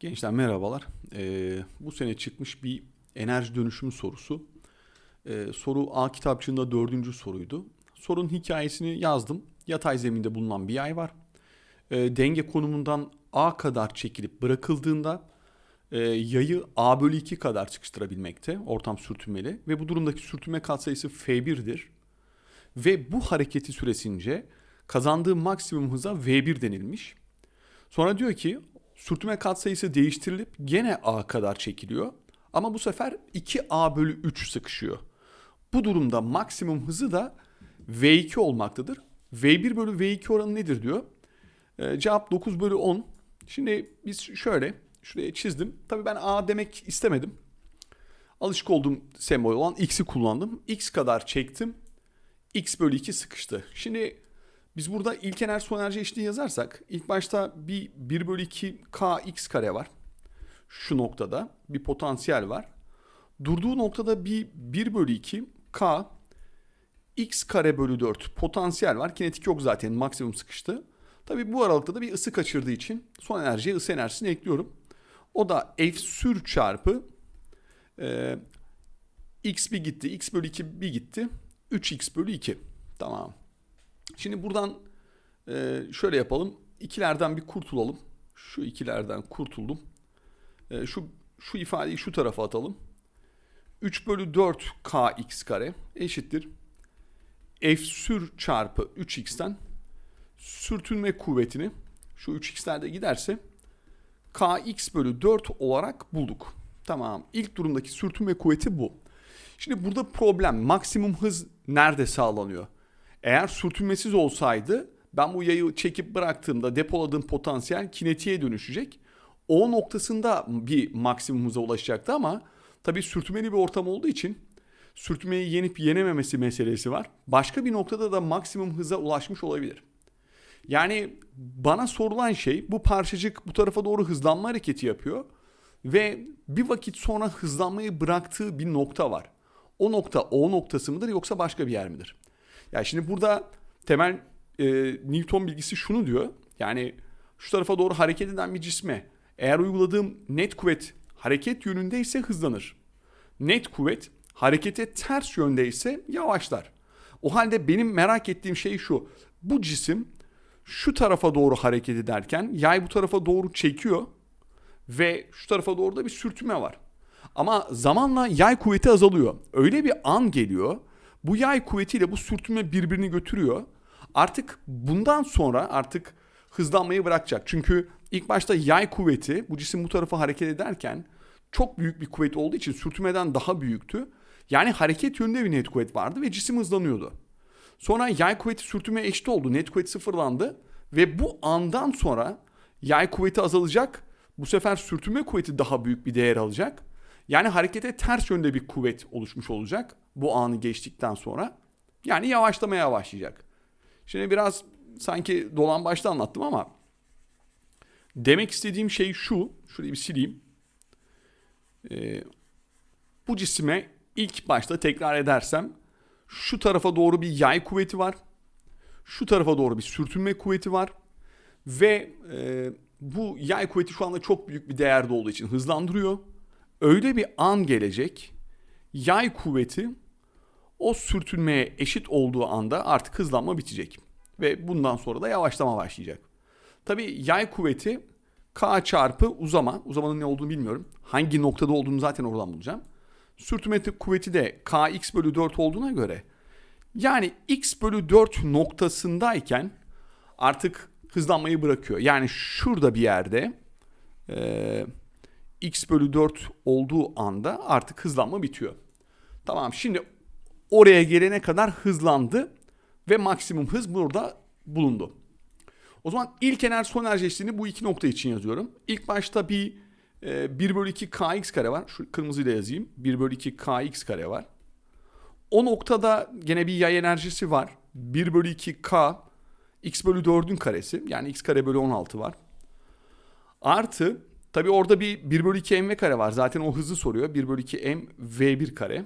Gençler merhabalar. Ee, bu sene çıkmış bir enerji dönüşümü sorusu. Ee, soru A kitapçığında dördüncü soruydu. Sorunun hikayesini yazdım. Yatay zeminde bulunan bir yay var. Ee, denge konumundan A kadar çekilip bırakıldığında e, yayı A bölü 2 kadar çıkıştırabilmekte ortam sürtünmeli. Ve bu durumdaki sürtünme katsayısı F1'dir. Ve bu hareketi süresince kazandığı maksimum hıza V1 denilmiş. Sonra diyor ki sürtünme katsayısı değiştirilip gene A kadar çekiliyor. Ama bu sefer 2A bölü 3 sıkışıyor. Bu durumda maksimum hızı da V2 olmaktadır. V1 bölü V2 oranı nedir diyor. Ee, cevap 9 bölü 10. Şimdi biz şöyle şuraya çizdim. Tabii ben A demek istemedim. Alışık olduğum sembol olan X'i kullandım. X kadar çektim. X bölü 2 sıkıştı. Şimdi biz burada ilk enerji son enerji eşitliği yazarsak ilk başta bir 1 bölü 2 kx kare var. Şu noktada bir potansiyel var. Durduğu noktada bir 1 bölü 2 k x kare bölü 4 potansiyel var. Kinetik yok zaten maksimum sıkıştı. Tabi bu aralıkta da bir ısı kaçırdığı için son enerjiye ısı enerjisini ekliyorum. O da F sür çarpı e, x bir gitti. x bölü 2 bir gitti. 3x bölü 2. Tamam. Şimdi buradan e, şöyle yapalım. İkilerden bir kurtulalım. Şu ikilerden kurtuldum. E, şu şu ifadeyi şu tarafa atalım. 3 bölü 4 kx kare eşittir. F sür çarpı 3x'ten sürtünme kuvvetini şu 3x'lerde giderse kx bölü 4 olarak bulduk. Tamam. İlk durumdaki sürtünme kuvveti bu. Şimdi burada problem maksimum hız nerede sağlanıyor? Eğer sürtünmesiz olsaydı ben bu yayı çekip bıraktığımda depoladığım potansiyel kinetiğe dönüşecek. O noktasında bir maksimum hıza ulaşacaktı ama tabii sürtünmeli bir ortam olduğu için sürtünmeyi yenip yenememesi meselesi var. Başka bir noktada da maksimum hıza ulaşmış olabilir. Yani bana sorulan şey bu parçacık bu tarafa doğru hızlanma hareketi yapıyor ve bir vakit sonra hızlanmayı bıraktığı bir nokta var. O nokta o noktası mıdır yoksa başka bir yer midir? Yani şimdi burada temel e, Newton bilgisi şunu diyor. Yani şu tarafa doğru hareket eden bir cisme eğer uyguladığım net kuvvet hareket yönündeyse hızlanır. Net kuvvet harekete ters yöndeyse yavaşlar. O halde benim merak ettiğim şey şu. Bu cisim şu tarafa doğru hareket ederken yay bu tarafa doğru çekiyor ve şu tarafa doğru da bir sürtünme var. Ama zamanla yay kuvveti azalıyor. Öyle bir an geliyor. Bu yay kuvvetiyle bu sürtünme birbirini götürüyor. Artık bundan sonra artık hızlanmayı bırakacak. Çünkü ilk başta yay kuvveti bu cisim bu tarafa hareket ederken çok büyük bir kuvvet olduğu için sürtünmeden daha büyüktü. Yani hareket yönünde bir net kuvvet vardı ve cisim hızlanıyordu. Sonra yay kuvveti sürtünme eşit oldu. Net kuvvet sıfırlandı ve bu andan sonra yay kuvveti azalacak. Bu sefer sürtünme kuvveti daha büyük bir değer alacak. Yani harekete ters yönde bir kuvvet oluşmuş olacak bu anı geçtikten sonra. Yani yavaşlamaya başlayacak. Şimdi biraz sanki dolan başta anlattım ama demek istediğim şey şu. Şurayı bir sileyim. Ee, bu cisime ilk başta tekrar edersem şu tarafa doğru bir yay kuvveti var. Şu tarafa doğru bir sürtünme kuvveti var. Ve e, bu yay kuvveti şu anda çok büyük bir değerde olduğu için hızlandırıyor. Öyle bir an gelecek. Yay kuvveti o sürtünmeye eşit olduğu anda artık hızlanma bitecek. Ve bundan sonra da yavaşlama başlayacak. Tabi yay kuvveti K çarpı uzama. Uzamanın ne olduğunu bilmiyorum. Hangi noktada olduğunu zaten oradan bulacağım. Sürtünme kuvveti de Kx bölü 4 olduğuna göre yani x bölü 4 noktasındayken artık hızlanmayı bırakıyor. Yani şurada bir yerde e, x bölü 4 olduğu anda artık hızlanma bitiyor. Tamam şimdi oraya gelene kadar hızlandı ve maksimum hız burada bulundu. O zaman ilk enerji son enerji eşliğini bu iki nokta için yazıyorum. İlk başta bir e, 1 bölü 2 kx kare var. Şu kırmızıyla yazayım. 1 bölü 2 kx kare var. O noktada gene bir yay enerjisi var. 1 bölü 2 k x bölü 4'ün karesi. Yani x kare bölü 16 var. Artı tabi orada bir 1 bölü 2 mv kare var. Zaten o hızı soruyor. 1 bölü 2 m v1 kare.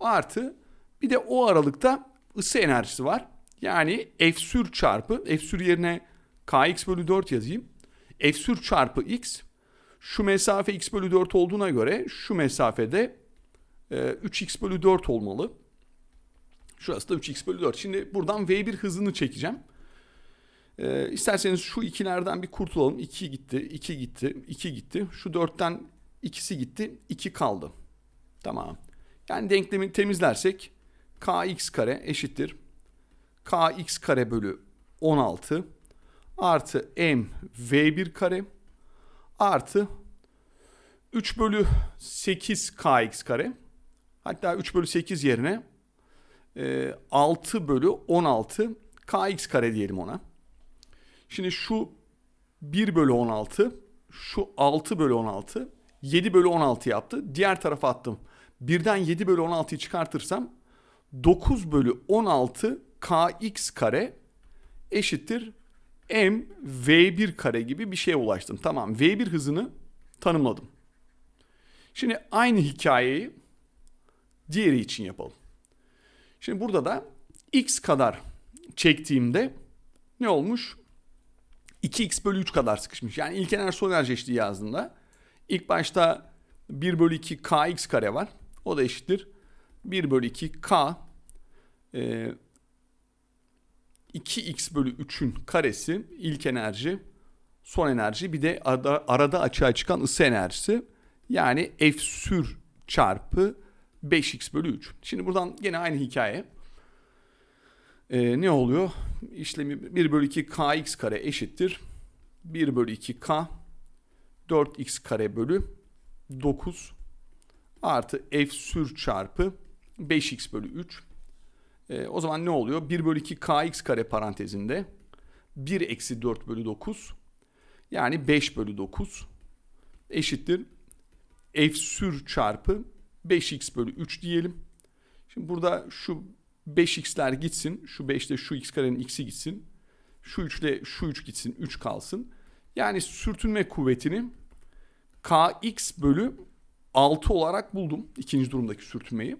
Artı bir de o aralıkta ısı enerjisi var. Yani F sür çarpı F sür yerine kx bölü 4 yazayım. F sür çarpı x Şu mesafe x bölü 4 olduğuna göre şu mesafede e, 3x bölü 4 olmalı. Şurası da 3x bölü 4. Şimdi buradan v1 hızını çekeceğim. E, isterseniz şu ikilerden bir kurtulalım. 2 gitti, 2 gitti, 2 gitti. Şu 4'ten ikisi gitti, 2 kaldı. Tamam. Yani denklemi temizlersek kx kare eşittir. kx kare bölü 16 artı m v1 kare artı 3 bölü 8 kx kare hatta 3 bölü 8 yerine e, 6 bölü 16 kx kare diyelim ona. Şimdi şu 1 bölü 16 şu 6 bölü 16 7 bölü 16 yaptı. Diğer tarafa attım. Birden 7 bölü 16'yı çıkartırsam 9 bölü 16 kx kare eşittir m v1 kare gibi bir şeye ulaştım. Tamam v1 hızını tanımladım. Şimdi aynı hikayeyi diğeri için yapalım. Şimdi burada da x kadar çektiğimde ne olmuş? 2x bölü 3 kadar sıkışmış. Yani ilk enerji son enerji eşitliği yazdığında ilk başta 1 bölü 2 kx kare var. O da eşittir 1 bölü 2 k e, 2x bölü 3'ün karesi ilk enerji, son enerji bir de arada, arada açığa çıkan ısı enerjisi. Yani F sür çarpı 5x bölü 3. Şimdi buradan gene aynı hikaye. Ee, ne oluyor? İşlemi 1 bölü 2 kx kare eşittir. 1 bölü 2 k 4x kare bölü 9 artı f sür çarpı 5x bölü 3 e, o zaman ne oluyor? 1 bölü 2 kx kare parantezinde 1 eksi 4 bölü 9 yani 5 bölü 9 eşittir f sür çarpı 5x bölü 3 diyelim. Şimdi burada şu 5x'ler gitsin. Şu 5'te şu x karenin x'i gitsin. Şu 3'le şu 3 gitsin. 3 kalsın. Yani sürtünme kuvvetini kx bölü 6 olarak buldum. ikinci durumdaki sürtünmeyi.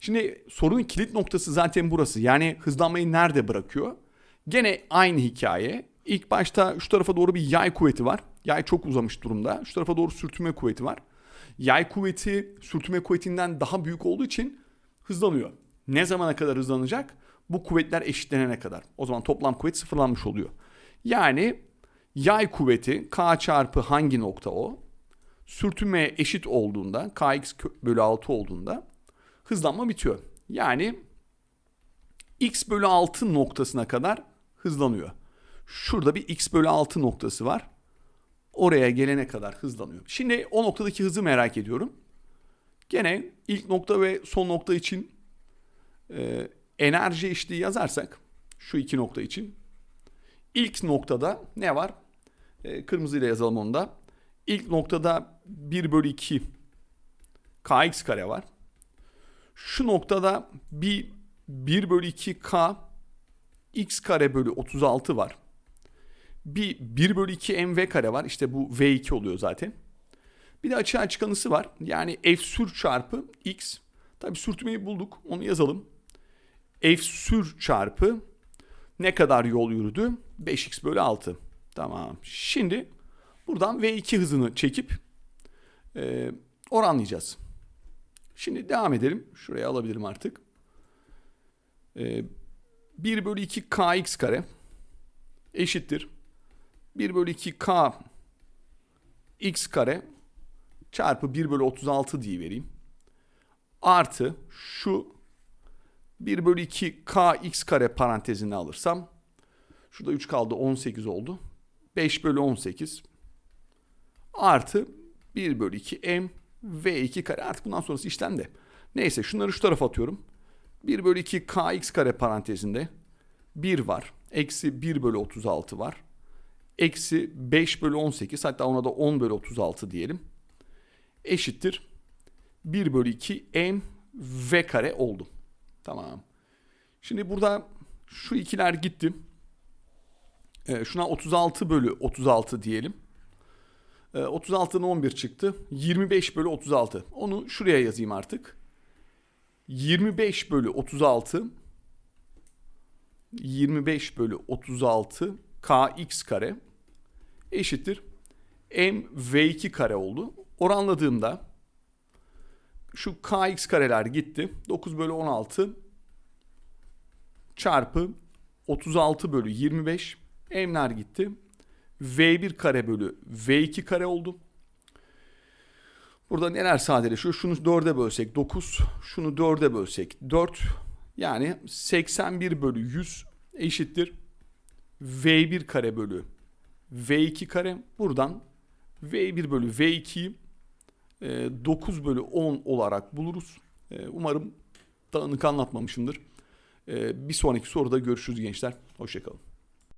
Şimdi sorunun kilit noktası zaten burası. Yani hızlanmayı nerede bırakıyor? Gene aynı hikaye. İlk başta şu tarafa doğru bir yay kuvveti var. Yay çok uzamış durumda. Şu tarafa doğru sürtünme kuvveti var. Yay kuvveti sürtünme kuvvetinden daha büyük olduğu için hızlanıyor. Ne zamana kadar hızlanacak? Bu kuvvetler eşitlenene kadar. O zaman toplam kuvvet sıfırlanmış oluyor. Yani yay kuvveti k çarpı hangi nokta o? Sürtünmeye eşit olduğunda kx bölü 6 olduğunda hızlanma bitiyor. Yani x bölü 6 noktasına kadar hızlanıyor. Şurada bir x bölü 6 noktası var. Oraya gelene kadar hızlanıyor. Şimdi o noktadaki hızı merak ediyorum. Gene ilk nokta ve son nokta için e, enerji eşitliği yazarsak şu iki nokta için ilk noktada ne var? E, kırmızıyla yazalım onu da. İlk noktada 1 bölü 2 kx kare var. Şu noktada bir 1 bölü 2 k x kare bölü 36 var. Bir 1 bölü 2 mv kare var. İşte bu v2 oluyor zaten. Bir de açığa çıkanısı var. Yani f sür çarpı x. Tabi sürtünmeyi bulduk. Onu yazalım. F sür çarpı ne kadar yol yürüdü? 5x bölü 6. Tamam. Şimdi buradan v2 hızını çekip e, oranlayacağız. Şimdi devam edelim. Şuraya alabilirim artık. Ee, 1 bölü 2 kx kare eşittir. 1 bölü 2 k x kare çarpı 1 bölü 36 diye vereyim. Artı şu 1 bölü 2 k x kare parantezini alırsam şurada 3 kaldı 18 oldu. 5 bölü 18 artı 1 bölü 2 m V2 kare artık bundan sonrası işlem de. Neyse şunları şu tarafa atıyorum. 1 bölü 2 kx kare parantezinde 1 var. Eksi 1 bölü 36 var. Eksi 5 bölü 18 hatta ona da 10 bölü 36 diyelim. Eşittir. 1 bölü 2 m v kare oldu. Tamam. Şimdi burada şu ikiler gitti. Ee, şuna 36 bölü 36 diyelim. 36'dan ee, 11 çıktı. 25 bölü 36. Onu şuraya yazayım artık. 25 bölü 36 25 bölü 36 kx kare eşittir m v2 kare oldu. Oranladığımda şu kx kareler gitti. 9 bölü 16 çarpı 36 bölü 25 m'ler gitti. v1 kare bölü v2 kare oldu. Burada neler sadeleşiyor? Şunu 4'e bölsek 9, şunu 4'e bölsek 4. Yani 81 bölü 100 eşittir. V1 kare bölü V2 kare. Buradan V1 bölü V2'yi 9 bölü 10 olarak buluruz. E, Umarım dağınık anlatmamışımdır. E, Bir sonraki soruda görüşürüz gençler. Hoşçakalın.